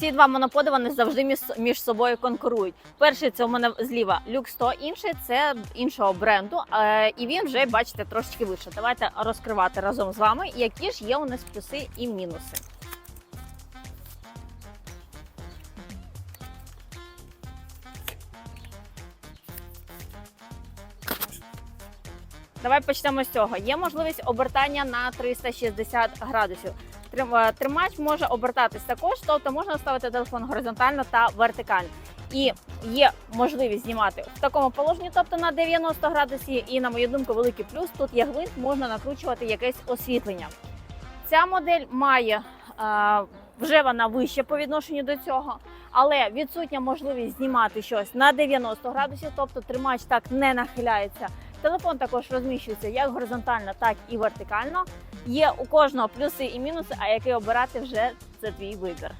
Ці два моноподи вони завжди між- між собою конкурують. Перший це у мене зліва люк 100, інший це іншого бренду, е, і він вже бачите трошечки вище. Давайте розкривати разом з вами, які ж є у нас плюси і мінуси. Давай почнемо з цього. Є можливість обертання на 360 градусів. Е, Тримач може обертатись також, тобто можна ставити телефон горизонтально та вертикально. І є можливість знімати в такому положенні, тобто на 90 градусів. І на мою думку, великий плюс тут є гвинт, можна накручувати якесь освітлення. Ця модель має е, вже вона вища по відношенню до цього, але відсутня можливість знімати щось на 90 градусів, тобто тримач так не нахиляється. Телефон також розміщується як горизонтально, так і вертикально. Є у кожного плюси і мінуси, а який обирати вже це твій вибір.